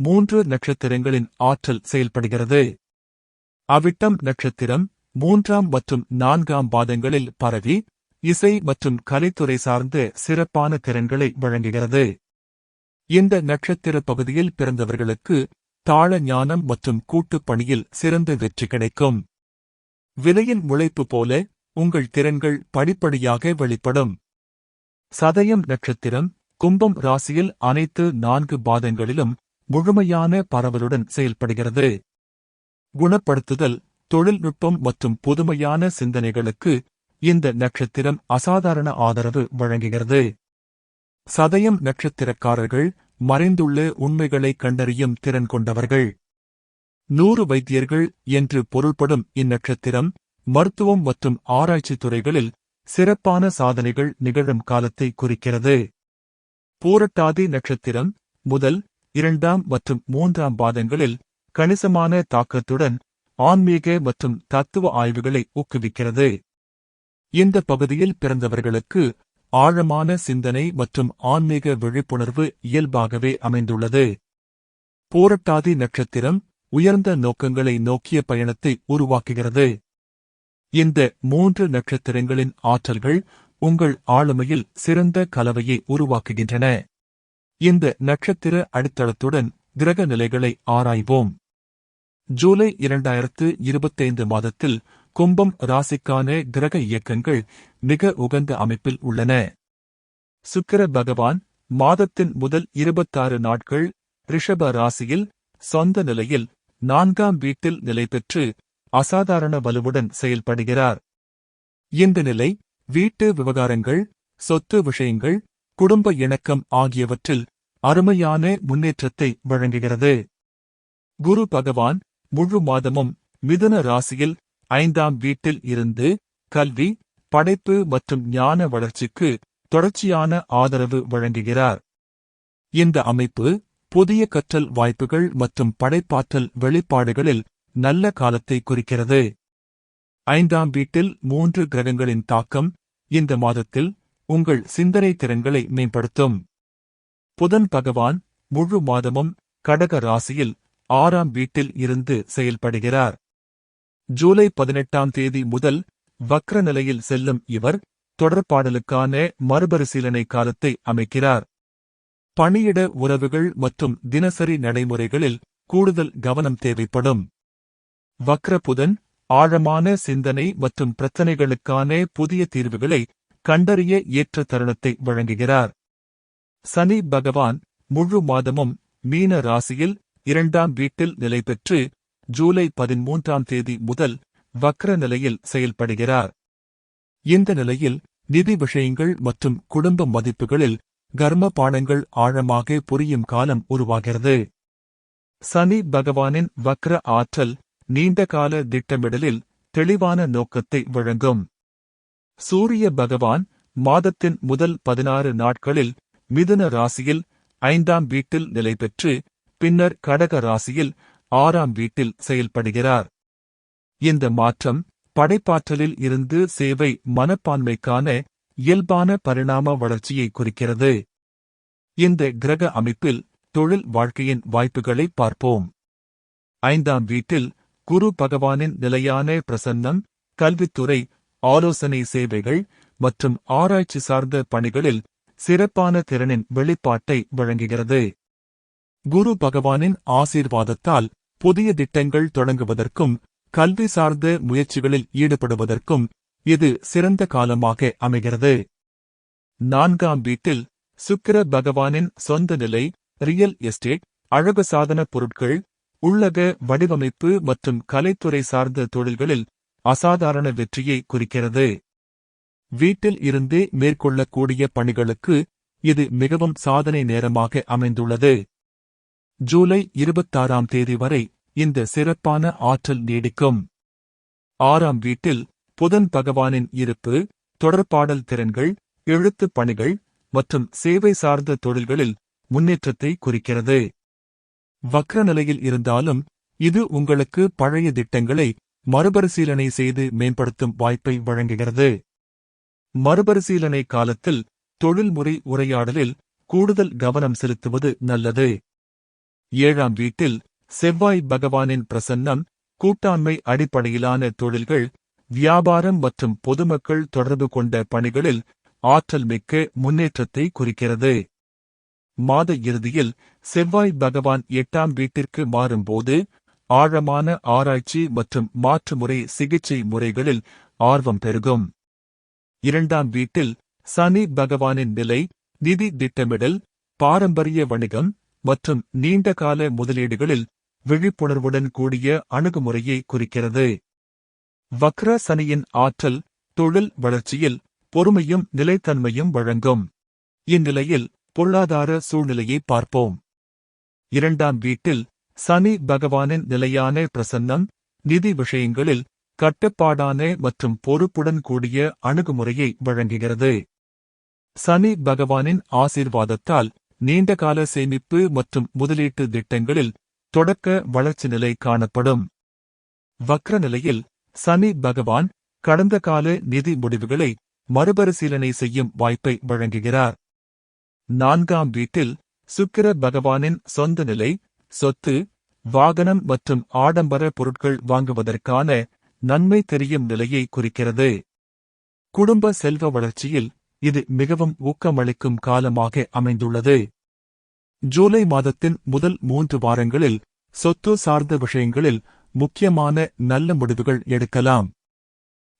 மூன்று நட்சத்திரங்களின் ஆற்றல் செயல்படுகிறது. அவிட்டம் நட்சத்திரம் மூன்றாம் மற்றும் நான்காம் பாதங்களில் பரவி இசை மற்றும் கலைத்துறை சார்ந்த சிறப்பான திறன்களை வழங்குகிறது. இந்த நட்சத்திர பகுதியில் பிறந்தவர்களுக்கு தாள ஞானம் மற்றும் கூட்டுப் பணியில் சிறந்த வெற்றி கிடைக்கும். விலையின் உழைப்பு போல உங்கள் திறன்கள் படிப்படியாக வெளிப்படும். சதயம் நட்சத்திரம் கும்பம் ராசியில் அனைத்து நான்கு பாதங்களிலும் முழுமையான பரவலுடன் செயல்படுகிறது. குணப்படுத்துதல் தொழில்நுட்பம் மற்றும் புதுமையான சிந்தனைகளுக்கு இந்த நட்சத்திரம் அசாதாரண ஆதரவு வழங்குகிறது. சதயம் நட்சத்திரக்காரர்கள் மறைந்துள்ள உண்மைகளை கண்டறியும் திறன் கொண்டவர்கள். நூறு வைத்தியர்கள் என்று பொருள்படும் இந்நட்சத்திரம் மருத்துவம் மற்றும் ஆராய்ச்சி துறைகளில் சிறப்பான சாதனைகள் நிகழும் காலத்தை குறிக்கிறது. பூரட்டாதி நட்சத்திரம் முதல் இரண்டாம் மற்றும் மூன்றாம் பாதங்களில் கணிசமான தாக்கத்துடன் ஆன்மீக மற்றும் தத்துவ ஆய்வுகளை ஊக்குவிக்கிறது. இந்த பகுதியில் பிறந்தவர்களுக்கு ஆழமான சிந்தனை மற்றும் ஆன்மீக விழிப்புணர்வு இயல்பாகவே அமைந்துள்ளது. போரட்டாதி நட்சத்திரம் உயர்ந்த நோக்கங்களை நோக்கிய பயணத்தை உருவாக்குகிறது. இந்த மூன்று நட்சத்திரங்களின் ஆற்றல்கள் உங்கள் ஆளுமையில் சிறந்த கலவையை உருவாக்குகின்றன. இந்த நட்சத்திர அடித்தளத்துடன் கிரக நிலைகளை ஆராய்வோம். ஜூலை இரண்டாயிரத்து இருபத்தைந்து மாதத்தில் கும்பம் ராசிக்கான கிரக இயக்கங்கள் மிக உகந்த அமைப்பில் உள்ளன. சுக்கிர பகவான் மாதத்தின் முதல் இருபத்தாறு நாட்கள் ரிஷப ராசியில் சொந்த நிலையில் நான்காம் வீட்டில் நிலை பெற்று அசாதாரண வலுவுடன் செயல்படுகிறார். இந்த நிலை வீட்டு விவகாரங்கள் சொத்து விஷயங்கள் குடும்ப இணக்கம் ஆகியவற்றில் அருமையான முன்னேற்றத்தை வழங்குகிறது. குரு பகவான் முழு மாதமும் மிதுன ராசியில் ஐந்தாம் வீட்டில் இருந்து கல்வி படைப்பு மற்றும் ஞான வளர்ச்சிக்கு தொடர்ச்சியான ஆதரவு வழங்குகிறார். இந்த அமைப்பு புதிய கற்றல் வாய்ப்புகள் மற்றும் படைப்பாற்றல் வெளிப்பாடுகளில் நல்ல காலத்தை குறிக்கிறது. ஐந்தாம் வீட்டில் மூன்று கிரகங்களின் தாக்கம் இந்த மாதத்தில் உங்கள் சிந்தனை திறன்களை மேம்படுத்தும். புதன் பகவான் முழு மாதமும் கடக ராசியில் ஆறாம் வீட்டில் இருந்து செயல்படுகிறார். ஜூலை பதினெட்டாம் தேதி முதல் வக்ர நிலையில் செல்லும் இவர் தொடர்பாடலுக்கான மறுபரிசீலனை காலத்தை அமைக்கிறார். பணியிட உறவுகள் மற்றும் தினசரி நடைமுறைகளில் கூடுதல் கவனம் தேவைப்படும். வக்ர புதன் ஆழமான சிந்தனை மற்றும் பிரச்சனைகளுக்கான புதிய தீர்வுகளை கண்டறிய ஏற்ற தருணத்தை வழங்குகிறார். சனி பகவான் முழு மாதமும் மீன ராசியில் இரண்டாம் வீட்டில் நிலை பெற்று ஜூலை பதிமூன்றாம் தேதி முதல் வக்ர நிலையில் செயல்படுகிறார். இந்த நிலையில் நிதி விஷயங்கள் மற்றும் குடும்ப மதிப்புகளில் கர்ம பாடங்கள் ஆழமாக புரியும் காலம் உருவாகிறது. சனி பகவானின் வக்ர ஆற்றல் நீண்டகால திட்டமிடலில் தெளிவான நோக்கத்தை வழங்கும். சூரிய பகவான் மாதத்தின் முதல் பதினாறு நாட்களில் மிதுன ராசியில் ஐந்தாம் வீட்டில் நிலை பெற்று பின்னர் கடக ராசியில் ஆறாம் வீட்டில் செயல்படுகிறார். இந்த மாற்றம் படைப்பாற்றலில் இருந்து சேவை மனப்பான்மைக்கான இயல்பான பரிணாம வளர்ச்சியை குறிக்கிறது. இந்த கிரக அமைப்பில் தொழில் வாழ்க்கையின் வாய்ப்புகளை பார்ப்போம். ஐந்தாம் வீட்டில் குரு பகவானின் நிலையான பிரசன்னம் கல்வித்துறை ஆலோசனை சேவைகள் மற்றும் ஆராய்ச்சி சார்ந்த பணிகளில் சிறப்பான திறனின் வெளிப்பாட்டை வழங்குகிறது. குரு பகவானின் ஆசீர்வாதத்தால் புதிய திட்டங்கள் தொடங்குவதற்கும் கல்வி சார்ந்த முயற்சிகளில் ஈடுபடுவதற்கும் இது சிறந்த காலமாக அமைகிறது. நான்காம் வீட்டில் சுக்கிர பகவானின் சொந்த நிலை ரியல் எஸ்டேட் அழகு சாதன பொருட்கள் உள்ளக வடிவமைப்பு மற்றும் கலைத்துறை சார்ந்த தொழில்களில் அசாதாரண வெற்றியை குறிக்கிறது. வீட்டில் இருந்தே மேற்கொள்ளக்கூடிய பணிகளுக்கு இது மிகவும் சாதனை நேரமாக அமைந்துள்ளது. ஜூலை இருபத்தாறாம் தேதி வரை இந்த சிறப்பான ஆற்றல் நீடிக்கும். ஆறாம் வீட்டில் புதன் பகவானின் இருப்பு தொடர்பாடல் திறன்கள் எழுத்துப் பணிகள் மற்றும் சேவை சார்ந்த தொழில்களில் முன்னேற்றத்தை குறிக்கிறது. வக்ர நிலையில் இருந்தாலும் இது உங்களுக்கு பழைய திட்டங்களை மறுபரிசீலனை செய்து மேம்படுத்தும் வாய்ப்பை வழங்குகிறது. மறுபரிசீலனை காலத்தில் தொழில்முறை உரையாடலில் கூடுதல் கவனம் செலுத்துவது நல்லது. ஏழாம் வீட்டில் செவ்வாய் பகவானின் பிரசன்னம் கூட்டாண்மை அடிப்படையிலான தொழில்கள் வியாபாரம் மற்றும் பொதுமக்கள் தொடர்பு கொண்ட பணிகளில் ஆற்றல் மிக்க முன்னேற்றத்தை குறிக்கிறது. மாத இறுதியில் செவ்வாய் பகவான் எட்டாம் வீட்டிற்கு மாறும்போது ஆழமான ஆராய்ச்சி மற்றும் மாற்றுமுறை சிகிச்சை முறைகளில் ஆர்வம் பெருகும். இரண்டாம் வீட்டில் சனி பகவானின் நிலை நிதி திட்டமிடல் பாரம்பரிய வணிகம் மற்றும் நீண்டகால முதலீடுகளில் விழிப்புணர்வுடன் கூடிய அணுகுமுறையை குறிக்கிறது. வக்ர சனியின் ஆற்றல் தொழில் வளர்ச்சியில் பொறுமையும் நிலைத்தன்மையும் வழங்கும். இந்நிலையில் பொருளாதார சூழ்நிலையை பார்ப்போம். இரண்டாம் வீட்டில் சனி பகவானின் நிலையான பிரசன்னம் நிதி விஷயங்களில் கட்டுப்பாடான மற்றும் பொறுப்புடன் கூடிய அணுகுமுறையை வழங்குகிறது. சனி பகவானின் ஆசீர்வாதத்தால் நீண்டகால சேமிப்பு மற்றும் முதலீட்டு திட்டங்களில் தொடக்க வளர்ச்சி நிலை காணப்படும். வக்ர நிலையில் சனி பகவான் கடந்த கால நிதி முடிவுகளை மறுபரிசீலனை செய்யும் வாய்ப்பை வழங்குகிறார். நான்காம் வீட்டில் சுக்கிர பகவானின் சொந்த நிலை சொத்து வாகனம் மற்றும் ஆடம்பர பொருட்கள் வாங்குவதற்கான நன்மை தெரியும் நிலையை குறிக்கிறது. குடும்ப செல்வ வளர்ச்சியில் இது மிகவும் ஊக்கமளிக்கும் காலமாக அமைந்துள்ளது. ஜூலை மாதத்தின் முதல் மூன்று வாரங்களில் சொத்து சார்ந்த விஷயங்களில் முக்கியமான நல்ல முடிவுகள் எடுக்கலாம்.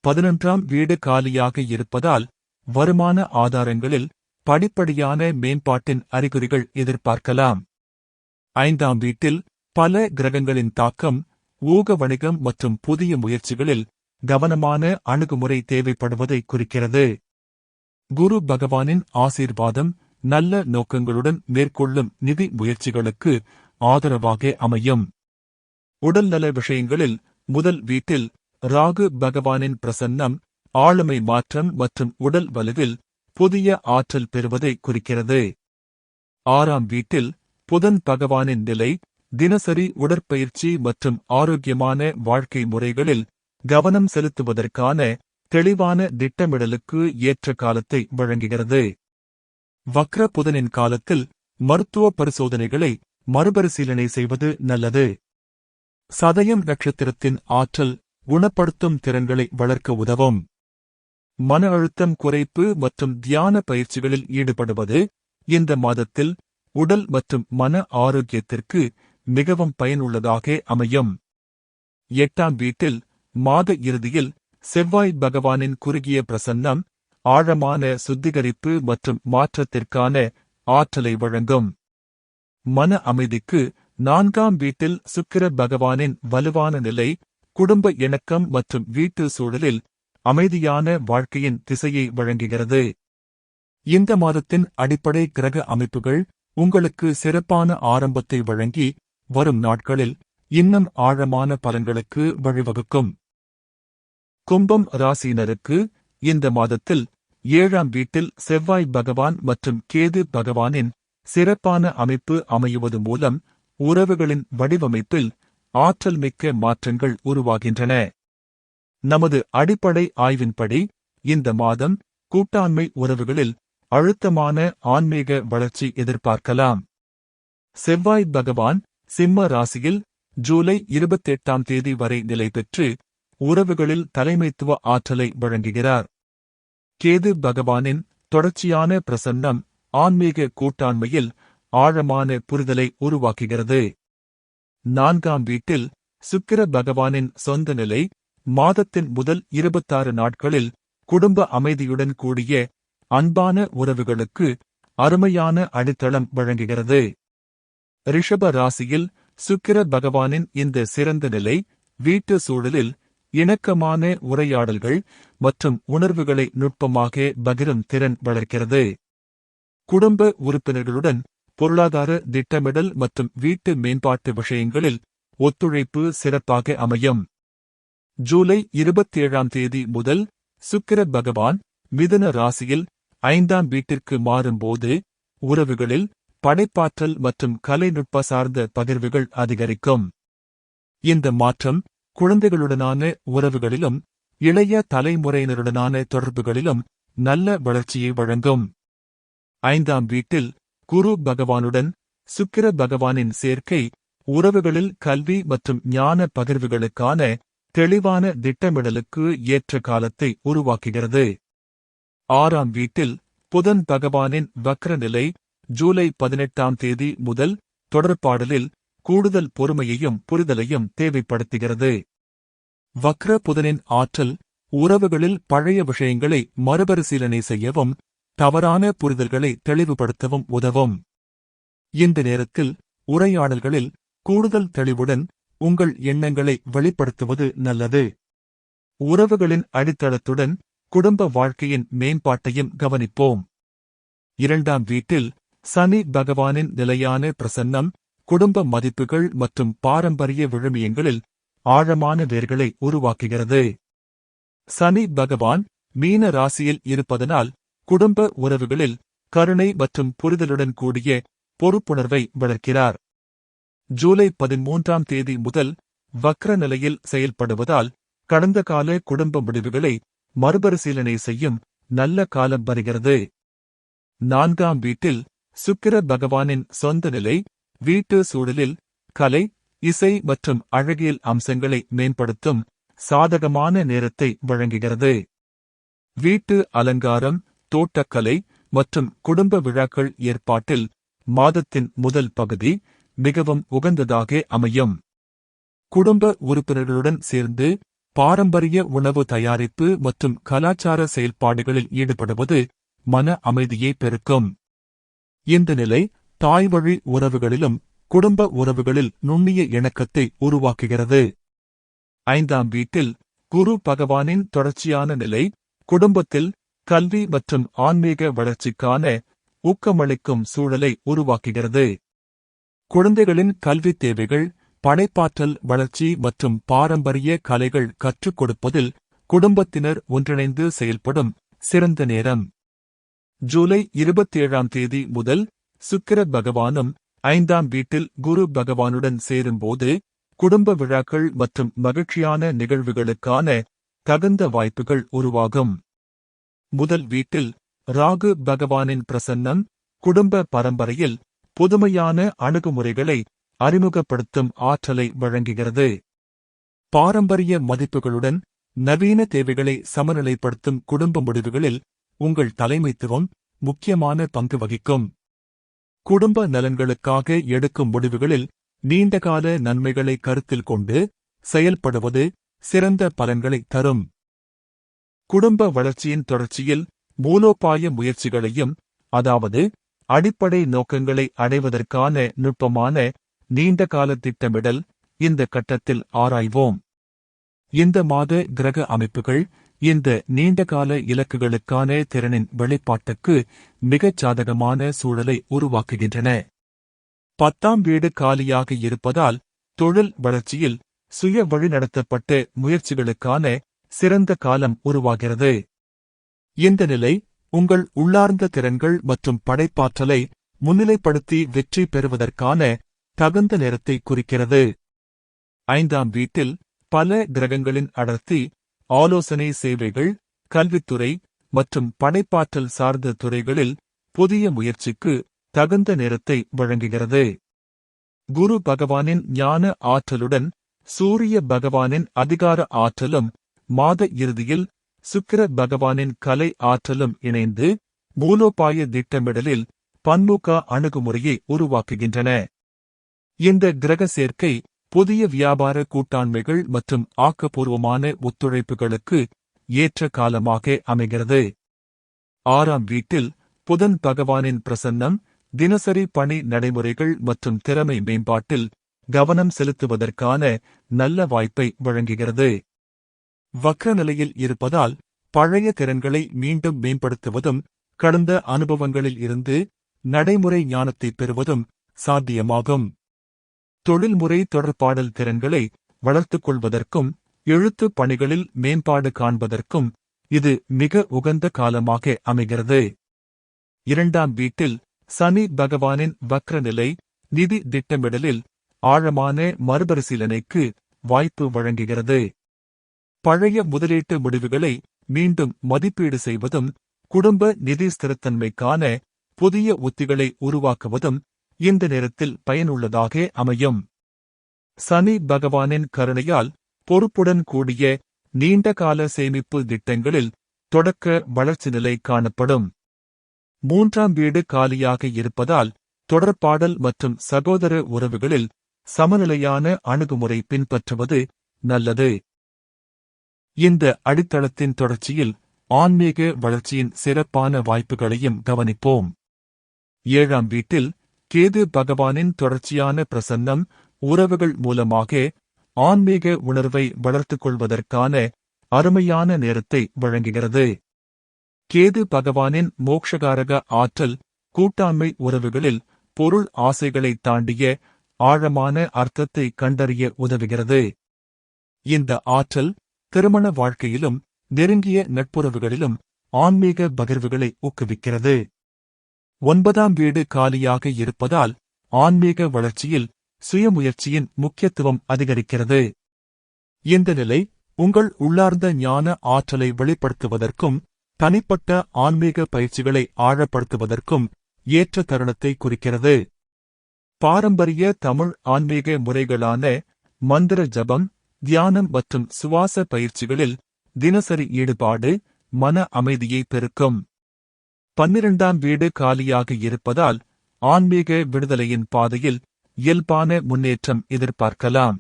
பதினொன்றாம் வீடு காலியாக இருப்பதால் வருமான ஆதாரங்களில் படிப்படியான மேம்பாட்டின் அறிகுறிகள் எதிர்பார்க்கலாம். ஐந்தாம் வீட்டில் பல கிரகங்களின் தாக்கம் ஊக வணிகம் மற்றும் புதிய முயற்சிகளில் கவனமான அணுகுமுறை தேவைப்படுவதை குறிக்கிறது. குரு பகவானின் ஆசீர்வாதம் நல்ல நோக்கங்களுடன் மேற்கொள்ளும் நிதி முயற்சிகளுக்கு ஆதரவாக அமையும். உடல்நல விஷயங்களில் முதல் வீட்டில் ராகு பகவானின் பிரசன்னம் ஆளுமை மாற்றம் மற்றும் உடல் வலுவில் புதிய ஆற்றல் பெறுவதை குறிக்கிறது. ஆறாம் வீட்டில் புதன் பகவானின் நிலை தினசரி உடற்பயிற்சி மற்றும் ஆரோக்கியமான வாழ்க்கை முறைகளில் கவனம் செலுத்துவதற்கான தெளிவான திட்டமிடலுக்கு ஏற்ற காலத்தை வழங்குகிறது. வக்ர புதனின் காலத்தில் மருத்துவ பரிசோதனைகளை மறுபரிசீலனை செய்வது நல்லது. சதயம் நட்சத்திரத்தின் ஆற்றல் குணப்படுத்தும் திறன்களை வளர்க்க உதவும். மன அழுத்தம் குறைப்பு மற்றும் தியான பயிற்சிகளில் ஈடுபடுவது இந்த மாதத்தில் உடல் மற்றும் மன ஆரோக்கியத்திற்கு மிகவும் பயனுள்ளதாக அமையும். எட்டாம் வீட்டில் மாத இறுதியில் செவ்வாய் பகவானின் குறுகிய பிரசன்னம் ஆழமான சுத்திகரிப்பு மற்றும் மாற்றத்திற்கான ஆற்றலை வழங்கும். மன அமைதிக்கு நான்காம் வீட்டில் சுக்கிர பகவானின் வலுவான நிலை குடும்ப இணக்கம் மற்றும் வீட்டு சூழலில் அமைதியான வாழ்க்கையின் திசையை வழங்குகிறது. இந்த மாதத்தின் அடிப்படை கிரக அமைப்புகள் உங்களுக்கு சிறப்பான ஆரம்பத்தை வழங்கி வரும் நாட்களில் இன்னும் ஆழமான பலன்களுக்கு வழிவகுக்கும். கும்பம் ராசியினருக்கு இந்த மாதத்தில் ஏழாம் வீட்டில் செவ்வாய் பகவான் மற்றும் கேது பகவானின் சிறப்பான அமைப்பு அமையுவது மூலம் உறவுகளின் வடிவமைப்பில் ஆற்றல் மிக்க மாற்றங்கள் உருவாகின்றன. நமது அடிப்படை ஆய்வின்படி இந்த மாதம் கூட்டாண்மை உறவுகளில் அழுத்தமான ஆன்மீக வளர்ச்சி எதிர்பார்க்கலாம். செவ்வாய் பகவான் சிம்ம ராசியில் ஜூலை இருபத்தெட்டாம் தேதி வரை நிலை பெற்று உறவுகளில் தலைமைத்துவ ஆற்றலை வழங்குகிறார். கேது பகவானின் தொடர்ச்சியான பிரசன்னம் ஆன்மீக கூட்டாண்மையில் ஆழமான புரிதலை உருவாக்குகிறது. நான்காம் வீட்டில் சுக்கிர பகவானின் சொந்த நிலை மாதத்தின் முதல் இருபத்தாறு நாட்களில் குடும்ப அமைதியுடன் கூடிய அன்பான உறவுகளுக்கு அருமையான அடித்தளம் வழங்குகிறது. ரிஷப ராசியில் சுக்கிர பகவானின் இந்த சிறந்த நிலை வீட்டு சூழலில் இணக்கமான உரையாடல்கள் மற்றும் உணர்வுகளை நுட்பமாக பகிரும் திறன் வளர்க்கிறது. குடும்ப உறுப்பினர்களுடன் பொருளாதார திட்டமிடல் மற்றும் வீட்டு மேம்பாட்டு விஷயங்களில் ஒத்துழைப்பு சிறப்பாக அமையும். ஜூலை இருபத்தேழாம் தேதி முதல் சுக்கிர பகவான் மிதுன ராசியில் ஐந்தாம் வீட்டிற்கு மாறும்போது உறவுகளில் படைப்பாற்றல் மற்றும் கலைநுட்ப சார்ந்த பகிர்வுகள் அதிகரிக்கும். இந்த மாற்றம் குழந்தைகளுடனான உறவுகளிலும் இளைய தலைமுறையினருடனான தொடர்புகளிலும் நல்ல வளர்ச்சியை வழங்கும். ஐந்தாம் வீட்டில் குரு பகவானுடன் சுக்கிர பகவானின் சேர்க்கை உறவுகளில் கல்வி மற்றும் ஞான பகிர்வுகளுக்கான தெளிவான திட்டமிடலுக்கு ஏற்ற காலத்தை உருவாக்குகிறது. ஆறாம் வீட்டில் புதன் பகவானின் வக்ர நிலை ஜூலை பதினெட்டாம் தேதி முதல் தொடர்பாடலில் கூடுதல் பொறுமையையும் புரிதலையும் தேவைப்படுத்துகிறது. வக்ர புதனின் ஆற்றல் உறவுகளில் பழைய விஷயங்களை மறுபரிசீலனை செய்யவும் தவறான புரிதல்களை தெளிவுபடுத்தவும் உதவும். இந்த நேரத்தில் உரையாடல்களில் கூடுதல் தெளிவுடன் உங்கள் எண்ணங்களை வெளிப்படுத்துவது நல்லது. உறவுகளின் அடித்தளத்துடன் குடும்ப வாழ்க்கையின் மேம்பாட்டையும் கவனிப்போம். இரண்டாம் வீட்டில் சனி பகவானின் நிலையான பிரசன்னம் குடும்ப மதிப்புகள் மற்றும் பாரம்பரிய விழுமியங்களில் ஆழமான வேர்களை உருவாக்குகிறது. சனி பகவான் மீன ராசியில் இருப்பதனால் குடும்ப உறவுகளில் கருணை மற்றும் புரிதலுடன் கூடிய பொறுப்புணர்வை வளர்க்கிறார். ஜூலை பதிமூன்றாம் தேதி முதல் வக்ர நிலையில் செயல்படுவதால் கடந்த கால குடும்ப முடிவுகளை மறுபரிசீலனை செய்யும் நல்ல காலம் வருகிறது. நான்காம் வீட்டில் சுக்கிர பகவானின் சொந்த நிலை வீட்டு சூழலில் கலை இசை மற்றும் அழகியல் அம்சங்களை மேம்படுத்தும் சாதகமான நேரத்தை வழங்குகிறது. வீட்டு அலங்காரம் தோட்டக்கலை மற்றும் குடும்ப விழாக்கள் ஏற்பாட்டில் மாதத்தின் முதல் பகுதி மிகவும் உகந்ததாக அமையும். குடும்ப உறுப்பினர்களுடன் சேர்ந்து பாரம்பரிய உணவு தயாரிப்பு மற்றும் கலாச்சார செயல்பாடுகளில் ஈடுபடுவது மன அமைதியை பெருக்கும். இந்த நிலை தாய்வழி உறவுகளிலும் குடும்ப உறவுகளில் நுண்ணிய இணக்கத்தை உருவாக்குகிறது. ஐந்தாம் வீட்டில் குரு பகவானின் தொடர்ச்சியான நிலை குடும்பத்தில் கல்வி மற்றும் ஆன்மீக வளர்ச்சிக்கான ஊக்கமளிக்கும் சூழலை உருவாக்குகிறது. குழந்தைகளின் கல்வித் தேவைகள் படைப்பாற்றல் வளர்ச்சி மற்றும் பாரம்பரிய கலைகள் கற்றுக் கொடுப்பதில் குடும்பத்தினர் ஒன்றிணைந்து செயல்படும் சிறந்த நேரம். ஜூலை இருபத்தேழாம் தேதி முதல் சுக்கிர பகவானும் ஐந்தாம் வீட்டில் குரு பகவானுடன் சேரும்போது குடும்ப விழாக்கள் மற்றும் மகிழ்ச்சியான நிகழ்வுகளுக்கான தகுந்த வாய்ப்புகள் உருவாகும். முதல் வீட்டில் ராகு பகவானின் பிரசன்னம் குடும்ப பரம்பரையில் புதுமையான அணுகுமுறைகளை அறிமுகப்படுத்தும் ஆற்றலை வழங்குகிறது. பாரம்பரிய மதிப்புகளுடன் நவீன தேவைகளை சமநிலைப்படுத்தும் குடும்ப முடிவுகளில் உங்கள் தலைமைத்துவம் முக்கியமான பங்கு வகிக்கும். குடும்ப நலன்களுக்காக எடுக்கும் முடிவுகளில் நீண்டகால நன்மைகளை கருத்தில் கொண்டு செயல்படுவது சிறந்த பலன்களை தரும். குடும்ப வளர்ச்சியின் தொடர்ச்சியில் மூலோபாய முயற்சிகளையும் அதாவது அடிப்படை நோக்கங்களை அடைவதற்கான நுட்பமான நீண்ட கால திட்டமிடல் இந்த கட்டத்தில் ஆராய்வோம். இந்த மாத கிரக அமைப்புகள் இந்த நீண்டகால இலக்குகளுக்கான திறனின் வெளிப்பாட்டுக்கு மிகச் சாதகமான சூழலை உருவாக்குகின்றன. பத்தாம் வீடு காலியாக இருப்பதால் தொழில் வளர்ச்சியில் சுய வழிநடத்தப்பட்ட முயற்சிகளுக்கான சிறந்த காலம் உருவாகிறது. இந்த நிலை உங்கள் உள்ளார்ந்த திறன்கள் மற்றும் படைப்பாற்றலை முன்னிலைப்படுத்தி வெற்றி பெறுவதற்கான தகுந்த நேரத்தை குறிக்கிறது. ஐந்தாம் வீட்டில் பல கிரகங்களின் அடர்த்தி ஆலோசனை சேவைகள் கல்வித்துறை மற்றும் படைப்பாற்றல் சார்ந்த துறைகளில் புதிய முயற்சிக்கு தகுந்த நேரத்தை வழங்குகிறது. குரு பகவானின் ஞான ஆற்றலுடன் சூரிய பகவானின் அதிகார ஆற்றலும் மாத இறுதியில் சுக்கிர பகவானின் கலை ஆற்றலும் இணைந்து மூலோபாய திட்டமிடலில் பன்முக அணுகுமுறையை உருவாக்குகின்றன. இந்த கிரக சேர்க்கை புதிய வியாபார கூட்டாண்மைகள் மற்றும் ஆக்கப்பூர்வமான ஒத்துழைப்புகளுக்கு ஏற்ற காலமாக அமைகிறது. ஆறாம் வீட்டில் புதன் பகவானின் பிரசன்னம் தினசரி பணி நடைமுறைகள் மற்றும் திறமை மேம்பாட்டில் கவனம் செலுத்துவதற்கான நல்ல வாய்ப்பை வழங்குகிறது. வக்ர நிலையில் இருப்பதால் பழைய திறன்களை மீண்டும் மேம்படுத்துவதும் கடந்த அனுபவங்களில் இருந்து நடைமுறை ஞானத்தை பெறுவதும் சாத்தியமாகும். தொழில்முறை தொடர்பாடல் திறன்களை வளர்த்துக் கொள்வதற்கும் எழுத்துப் பணிகளில் மேம்பாடு காண்பதற்கும் இது மிக உகந்த காலமாக அமைகிறது. இரண்டாம் வீட்டில் சனி பகவானின் வக்ரநிலை நிதி திட்டமிடலில் ஆழமான மறுபரிசீலனைக்கு வாய்ப்பு வழங்குகிறது. பழைய முதலீட்டு முடிவுகளை மீண்டும் மதிப்பீடு செய்வதும் குடும்ப நிதி ஸ்திரத்தன்மைக்கான புதிய உத்திகளை உருவாக்குவதும் இந்த நேரத்தில் பயனுள்ளதாக அமையும். சனி பகவானின் கருணையால் பொறுப்புடன் கூடிய நீண்டகால சேமிப்பு திட்டங்களில் தொடக்க வளர்ச்சி நிலை காணப்படும். மூன்றாம் வீடு காலியாக இருப்பதால் தொடர்பாடல் மற்றும் சகோதர உறவுகளில் சமநிலையான அணுகுமுறை பின்பற்றுவது நல்லது. இந்த அடித்தளத்தின் தொடர்ச்சியில் ஆன்மீக வளர்ச்சியின் சிறப்பான வாய்ப்புகளையும் கவனிப்போம். ஏழாம் வீட்டில் கேது பகவானின் தொடர்ச்சியான பிரசன்னம் உறவுகள் மூலமாக ஆன்மீக உணர்வை வளர்த்துக் கொள்வதற்கான அருமையான நேரத்தை வழங்குகிறது. கேது பகவானின் மோக்ஷகாரக ஆற்றல் கூட்டாண்மை உறவுகளில் பொருள் ஆசைகளை தாண்டிய ஆழமான அர்த்தத்தை கண்டறிய உதவுகிறது. இந்த ஆற்றல் திருமண வாழ்க்கையிலும் நெருங்கிய நட்புறவுகளிலும் ஆன்மீக பகிர்வுகளை ஊக்குவிக்கிறது. ஒன்பதாம் வீடு காலியாக இருப்பதால் ஆன்மீக வளர்ச்சியில் சுயமுயற்சியின் முக்கியத்துவம் அதிகரிக்கிறது. இந்த நிலை உங்கள் உள்ளார்ந்த ஞான ஆற்றலை வெளிப்படுத்துவதற்கும் தனிப்பட்ட ஆன்மீக பயிற்சிகளை ஆழப்படுத்துவதற்கும் ஏற்ற தருணத்தை குறிக்கிறது. பாரம்பரிய தமிழ் ஆன்மீக முறைகளான மந்திர ஜபம் தியானம் மற்றும் சுவாச பயிற்சிகளில் தினசரி ஈடுபாடு மன அமைதியை பெருக்கும். பன்னிரண்டாம் வீடு காலியாக இருப்பதால் ஆன்மீக விடுதலையின் பாதையில் இயல்பான முன்னேற்றம் எதிர்பார்க்கலாம்.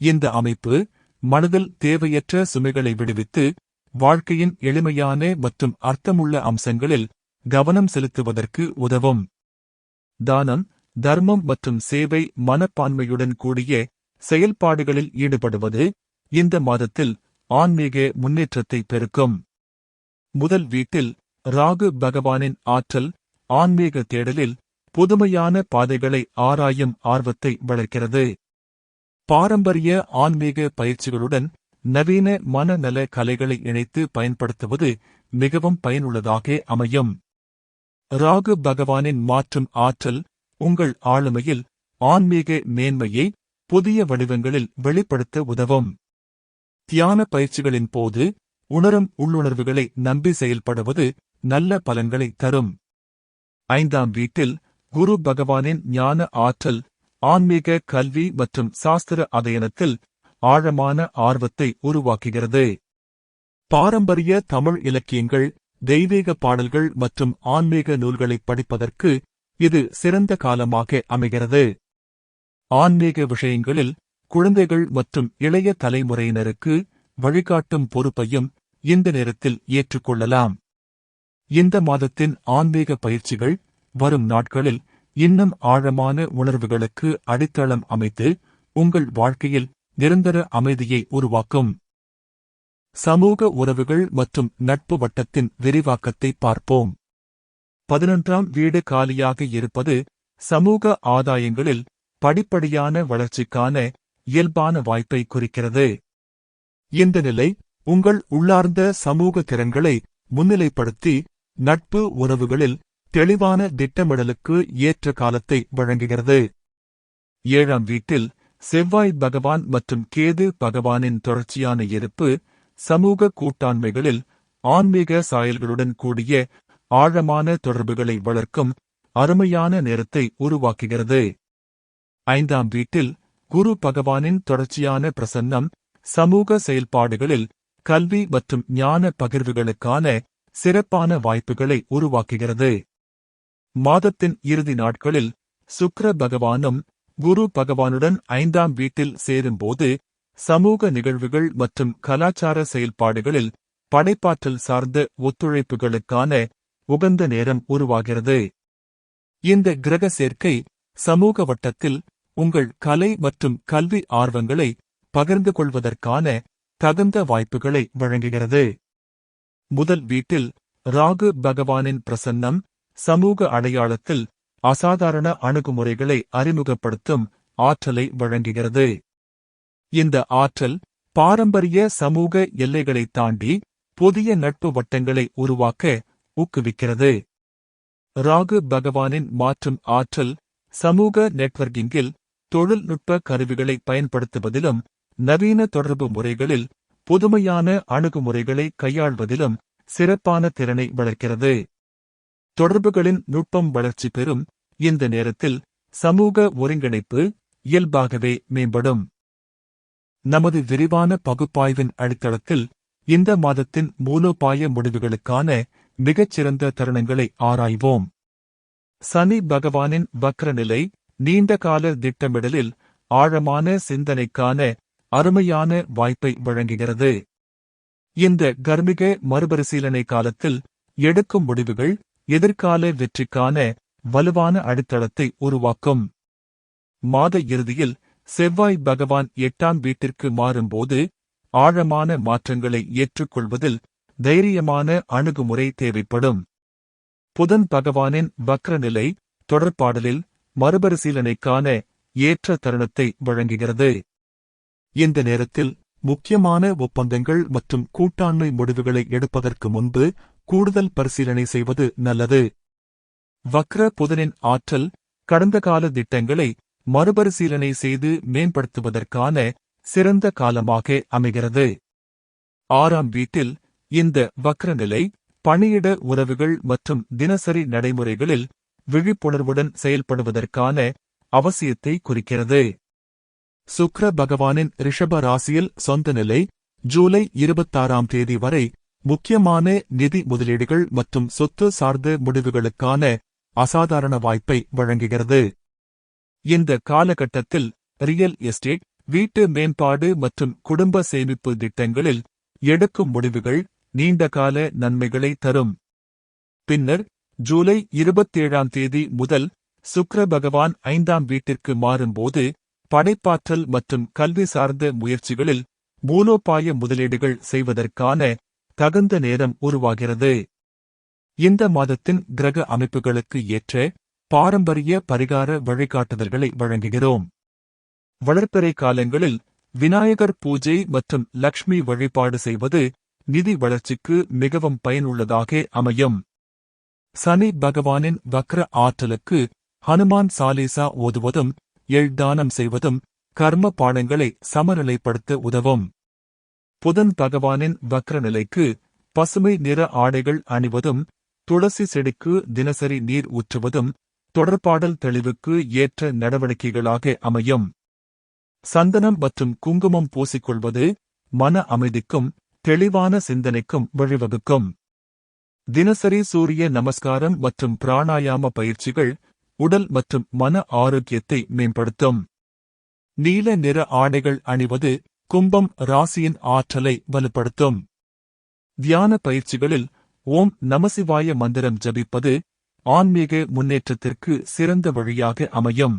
இந்த அமைப்பு மனதில் தேவையற்ற சுமைகளை விடுவித்து வாழ்க்கையின் எளிமையான மற்றும் அர்த்தமுள்ள அம்சங்களில் கவனம் செலுத்துவதற்கு உதவும். தானம் தர்மம் மற்றும் சேவை மனப்பான்மையுடன் கூடிய செயல்பாடுகளில் ஈடுபடுவது இந்த மாதத்தில் ஆன்மீக முன்னேற்றத்தை பெருக்கும். முதல் வீட்டில் ராகு பகவானின் ஆற்றல் ஆன்மீக தேடலில் புதுமையான பாதைகளை ஆராயும் ஆர்வத்தை வளர்க்கிறது. பாரம்பரிய ஆன்மீக பயிற்சிகளுடன் நவீன மனநல கலைகளை இணைத்து பயன்படுத்துவது மிகவும் பயனுள்ளதாக அமையும். ராகு பகவானின் மாற்றும் ஆற்றல் உங்கள் ஆளுமையில் ஆன்மீக மேன்மையை புதிய வடிவங்களில் வெளிப்படுத்த உதவும். தியான பயிற்சிகளின் போது உணரும் உள்ளுணர்வுகளை நம்பி செயல்படுவது நல்ல பலன்களை தரும். ஐந்தாம் வீட்டில் குரு பகவானின் ஞான ஆற்றல் ஆன்மீக கல்வி மற்றும் சாஸ்திர அதயனத்தில் ஆழமான ஆர்வத்தை உருவாக்குகிறது. பாரம்பரிய தமிழ் இலக்கியங்கள் தெய்வீக பாடல்கள் மற்றும் ஆன்மீக நூல்களை படிப்பதற்கு இது சிறந்த காலமாக அமைகிறது. ஆன்மீக விஷயங்களில் குழந்தைகள் மற்றும் இளைய தலைமுறையினருக்கு வழிகாட்டும் பொறுப்பையும் இந்த நேரத்தில் ஏற்றுக்கொள்ளலாம். இந்த மாதத்தின் ஆன்மீக பயிற்சிகள் வரும் நாட்களில் இன்னும் ஆழமான உணர்வுகளுக்கு அடித்தளம் அமைத்து உங்கள் வாழ்க்கையில் நிரந்தர அமைதியை உருவாக்கும். சமூக உறவுகள் மற்றும் நட்பு வட்டத்தின் விரிவாக்கத்தை பார்ப்போம். பதினொன்றாம் வீடு காலியாக இருப்பது சமூக ஆதாயங்களில் படிப்படியான வளர்ச்சிக்கான இயல்பான வாய்ப்பை குறிக்கிறது. இந்த நிலை உங்கள் உள்ளார்ந்த சமூக திறன்களை முன்னிலைப்படுத்தி நட்பு உறவுகளில் தெளிவான திட்டமிடலுக்கு ஏற்ற காலத்தை வழங்குகிறது. ஏழாம் வீட்டில் செவ்வாய் பகவான் மற்றும் கேது பகவானின் தொடர்ச்சியான இருப்பு சமூக கூட்டாண்மைகளில் ஆன்மீக சாயல்களுடன் கூடிய ஆழமான தொடர்புகளை வளர்க்கும் அருமையான நேரத்தை உருவாக்குகிறது. ஐந்தாம் வீட்டில் குரு பகவானின் தொடர்ச்சியான பிரசன்னம் சமூக செயல்பாடுகளில் கல்வி மற்றும் ஞான பகிர்வுகளுக்கான சிறப்பான வாய்ப்புகளை உருவாக்குகிறது. மாதத்தின் இறுதி நாட்களில் சுக்கர பகவானும் குரு பகவானுடன் ஐந்தாம் வீட்டில் சேரும்போது சமூக நிகழ்வுகள் மற்றும் கலாச்சார செயல்பாடுகளில் படைப்பாற்றல் சார்ந்த ஒத்துழைப்புகளுக்கான உகந்த நேரம் உருவாகிறது. இந்த கிரக சேர்க்கை சமூக வட்டத்தில் உங்கள் கலை மற்றும் கல்வி ஆர்வங்களை பகிர்ந்து கொள்வதற்கான தகுந்த வாய்ப்புகளை வழங்குகிறது. முதல் வீட்டில் ராகு பகவானின் பிரசன்னம் சமூக அடையாளத்தில் அசாதாரண அணுகுமுறைகளை அறிமுகப்படுத்தும் ஆற்றலை வழங்குகிறது. இந்த ஆற்றல் பாரம்பரிய சமூக எல்லைகளை தாண்டி புதிய நட்பு வட்டங்களை உருவாக்க ஊக்குவிக்கிறது. ராகு பகவானின் மாற்றும் ஆற்றல் சமூக நெட்வொர்க்கிங்கில் தொழில்நுட்ப கருவிகளை பயன்படுத்துவதிலும் நவீன தொடர்பு முறைகளில் புதுமையான அணுகுமுறைகளை கையாள்வதிலும் சிறப்பான திறனை வளர்க்கிறது. தொடர்புகளின் நுட்பம் வளர்ச்சி பெறும் இந்த நேரத்தில் சமூக ஒருங்கிணைப்பு இயல்பாகவே மேம்படும். நமது விரிவான பகுப்பாய்வின் அடித்தளத்தில் இந்த மாதத்தின் மூலோபாய முடிவுகளுக்கான மிகச்சிறந்த தருணங்களை ஆராய்வோம். சனி பகவானின் வக்ரநிலை நீண்டகால திட்டமிடலில் ஆழமான சிந்தனைக்கான அருமையான வாய்ப்பை வழங்குகிறது. இந்த கர்மிக மறுபரிசீலனை காலத்தில் எடுக்கும் முடிவுகள் எதிர்கால வெற்றிக்கான வலுவான அடித்தளத்தை உருவாக்கும். மாத இறுதியில் செவ்வாய் பகவான் எட்டாம் வீட்டிற்கு மாறும்போது ஆழமான மாற்றங்களை ஏற்றுக்கொள்வதில் தைரியமான அணுகுமுறை தேவைப்படும். புதன் பகவானின் வக்ரநிலை தொடர்பாடலில் மறுபரிசீலனைக்கான ஏற்ற தருணத்தை வழங்குகிறது. இந்த நேரத்தில் முக்கியமான ஒப்பந்தங்கள் மற்றும் கூட்டாண்மை முடிவுகளை எடுப்பதற்கு முன்பு கூடுதல் பரிசீலனை செய்வது நல்லது. வக்ர புதனின் ஆற்றல் கடந்த கால திட்டங்களை மறுபரிசீலனை செய்து மேம்படுத்துவதற்கான சிறந்த காலமாக அமைகிறது. ஆறாம் வீட்டில் இந்த வக்ரநிலை பணியிட உறவுகள் மற்றும் தினசரி நடைமுறைகளில் விழிப்புணர்வுடன் செயல்படுவதற்கான அவசியத்தை குறிக்கிறது. சுக்ர பகவானின் ரிஷப ராசியில் சொந்த நிலை ஜூலை இருபத்தாறாம் தேதி வரை முக்கியமான நிதி முதலீடுகள் மற்றும் சொத்து சார்ந்த முடிவுகளுக்கான அசாதாரண வாய்ப்பை வழங்குகிறது. இந்த காலகட்டத்தில் ரியல் எஸ்டேட் வீட்டு மேம்பாடு மற்றும் குடும்ப சேமிப்பு திட்டங்களில் எடுக்கும் முடிவுகள் நீண்டகால நன்மைகளை தரும். பின்னர் ஜூலை இருபத்தேழாம் தேதி முதல் சுக்ர பகவான் ஐந்தாம் வீட்டிற்கு மாறும்போது படைப்பாற்றல் மற்றும் கல்வி சார்ந்த முயற்சிகளில் மூலோபாய முதலீடுகள் செய்வதற்கான தகுந்த நேரம் உருவாகிறது. இந்த மாதத்தின் கிரக அமைப்புகளுக்கு ஏற்ற பாரம்பரிய பரிகார வழிகாட்டுதல்களை வழங்குகிறோம். வளர்ப்பிறை காலங்களில் விநாயகர் பூஜை மற்றும் லக்ஷ்மி வழிபாடு செய்வது நிதி வளர்ச்சிக்கு மிகவும் பயனுள்ளதாக அமையும். சனி பகவானின் வக்ர ஆற்றலுக்கு ஹனுமான் சாலிசா ஓதுவதும் எழ்தானம் செய்வதும் கர்ம பாடங்களை சமநிலைப்படுத்த உதவும். புதன் பகவானின் வக்ரநிலைக்கு பசுமை நிற ஆடைகள் அணிவதும் துளசி செடிக்கு தினசரி நீர் ஊற்றுவதும் தொடர்பாடல் தெளிவுக்கு ஏற்ற நடவடிக்கைகளாக அமையும். சந்தனம் மற்றும் குங்குமம் பூசிக்கொள்வது மன அமைதிக்கும் தெளிவான சிந்தனைக்கும் வழிவகுக்கும். தினசரி சூரிய நமஸ்காரம் மற்றும் பிராணாயாம பயிற்சிகள் உடல் மற்றும் மன ஆரோக்கியத்தை மேம்படுத்தும். நீல நிற ஆடைகள் அணிவது கும்பம் ராசியின் ஆற்றலை வலுப்படுத்தும். தியான பயிற்சிகளில் ஓம் நமசிவாய மந்திரம் ஜபிப்பது ஆன்மீக முன்னேற்றத்திற்கு சிறந்த வழியாக அமையும்.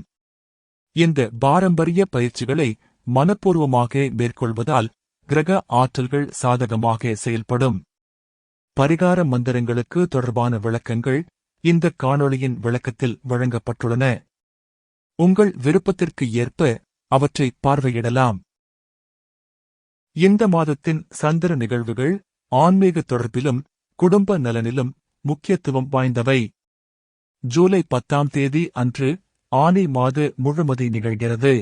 இந்த பாரம்பரிய பயிற்சிகளை மனப்பூர்வமாக மேற்கொள்வதால் கிரக ஆற்றல்கள் சாதகமாக செயல்படும். பரிகார மந்திரங்களுக்கு தொடர்பான விளக்கங்கள் இந்த காணொளியின் விளக்கத்தில் வழங்கப்பட்டுள்ளன. உங்கள் விருப்பத்திற்கு ஏற்ப அவற்றை பார்வையிடலாம். இந்த மாதத்தின் சந்திர நிகழ்வுகள் ஆன்மீக தொடர்பிலும் குடும்ப நலனிலும் முக்கியத்துவம் வாய்ந்தவை. ஜூலை பத்தாம் தேதி அன்று ஆனி மாத முழுமதி நிகழ்கிறது.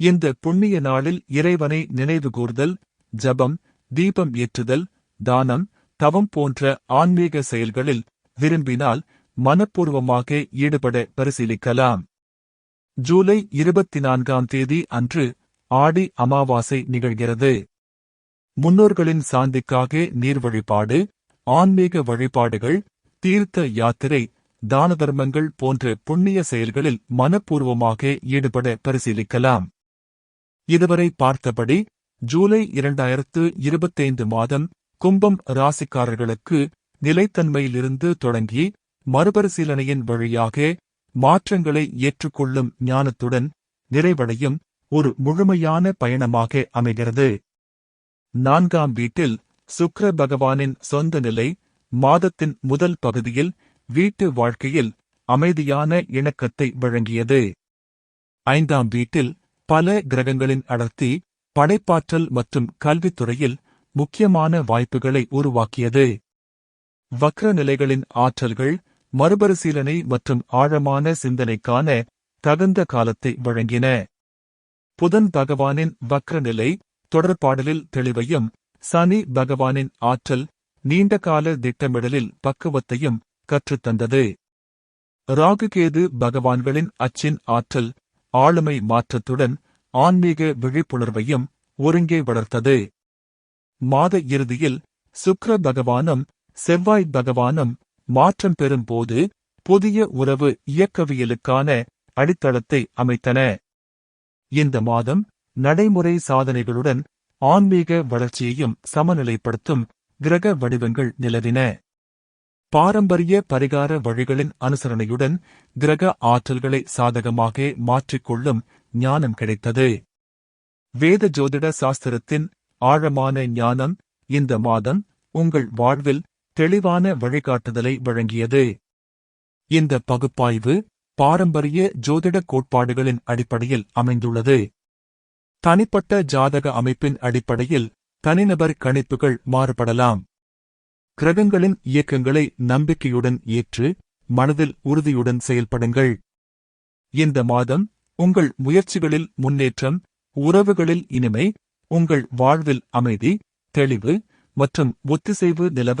இந்த புண்ணிய நாளில் இறைவனை நினைவுகூர்தல் ஜபம் தீபம் ஏற்றுதல் தானம் தவம் போன்ற ஆன்மீக செயல்களில் விரும்பினால் மனப்பூர்வமாக ஈடுபட பரிசீலிக்கலாம். ஜூலை இருபத்தி நான்காம் தேதி அன்று ஆடி அமாவாசை நிகழ்கிறது. முன்னோர்களின் சாந்திக்காக நீர் வழிபாடு ஆன்மீக வழிபாடுகள் தீர்த்த யாத்திரை தான தர்மங்கள் போன்ற புண்ணிய செயல்களில் மனப்பூர்வமாக ஈடுபட பரிசீலிக்கலாம். இதுவரை பார்த்தபடி ஜூலை இரண்டாயிரத்து இருபத்தைந்து மாதம் கும்பம் ராசிக்காரர்களுக்கு நிலைத்தன்மையிலிருந்து தொடங்கி மறுபரிசீலனையின் வழியாக மாற்றங்களை ஏற்றுக்கொள்ளும் ஞானத்துடன் நிறைவடையும் ஒரு முழுமையான பயணமாக அமைகிறது. நான்காம் வீட்டில் சுக்ர பகவானின் சொந்த நிலை மாதத்தின் முதல் பகுதியில் வீட்டு வாழ்க்கையில் அமைதியான இணக்கத்தை வழங்கியது. ஐந்தாம் வீட்டில் பல கிரகங்களின் அடர்த்தி படைப்பாற்றல் மற்றும் கல்வித்துறையில் முக்கியமான வாய்ப்புகளை உருவாக்கியது. வக்ர நிலைகளின் ஆற்றல்கள் மறுபரிசீலனை மற்றும் ஆழமான சிந்தனைக்கான தகுந்த காலத்தை வழங்கின. புதன் பகவானின் வக்ர நிலை தொடர்பாடலில் தெளிவையும் சனி பகவானின் ஆற்றல் நீண்டகால திட்டமிடலில் பக்குவத்தையும் கற்றுத்தந்தது. ராகுகேது பகவான்களின் அச்சின் ஆற்றல் ஆளுமை மாற்றத்துடன் ஆன்மீக விழிப்புணர்வையும் ஒருங்கே வளர்த்தது. மாத இறுதியில் சுக்ர பகவானும் செவ்வாய் பகவானும் மாற்றம் பெறும்போது புதிய உறவு இயக்கவியலுக்கான அடித்தளத்தை அமைத்தன. இந்த மாதம் நடைமுறை சாதனைகளுடன் ஆன்மீக வளர்ச்சியையும் சமநிலைப்படுத்தும் கிரக வடிவங்கள் நிலவின. பாரம்பரிய பரிகார வழிகளின் அனுசரணையுடன் கிரக ஆற்றல்களை சாதகமாக மாற்றிக்கொள்ளும் ஞானம் கிடைத்தது. வேத ஜோதிட சாஸ்திரத்தின் ஆழமான ஞானம் இந்த மாதம் உங்கள் வாழ்வில் தெளிவான வழிகாட்டுதலை வழங்கியது. இந்த பகுப்பாய்வு பாரம்பரிய ஜோதிட கோட்பாடுகளின் அடிப்படையில் அமைந்துள்ளது. தனிப்பட்ட ஜாதக அமைப்பின் அடிப்படையில் தனிநபர் கணிப்புகள் மாறுபடலாம். கிரகங்களின் இயக்கங்களை நம்பிக்கையுடன் ஏற்று மனதில் உறுதியுடன் செயல்படுங்கள். இந்த மாதம் உங்கள் முயற்சிகளில் முன்னேற்றம் உறவுகளில் இனிமை உங்கள் வாழ்வில் அமைதி தெளிவு மற்றும் ஒத்திசைவு நிலவ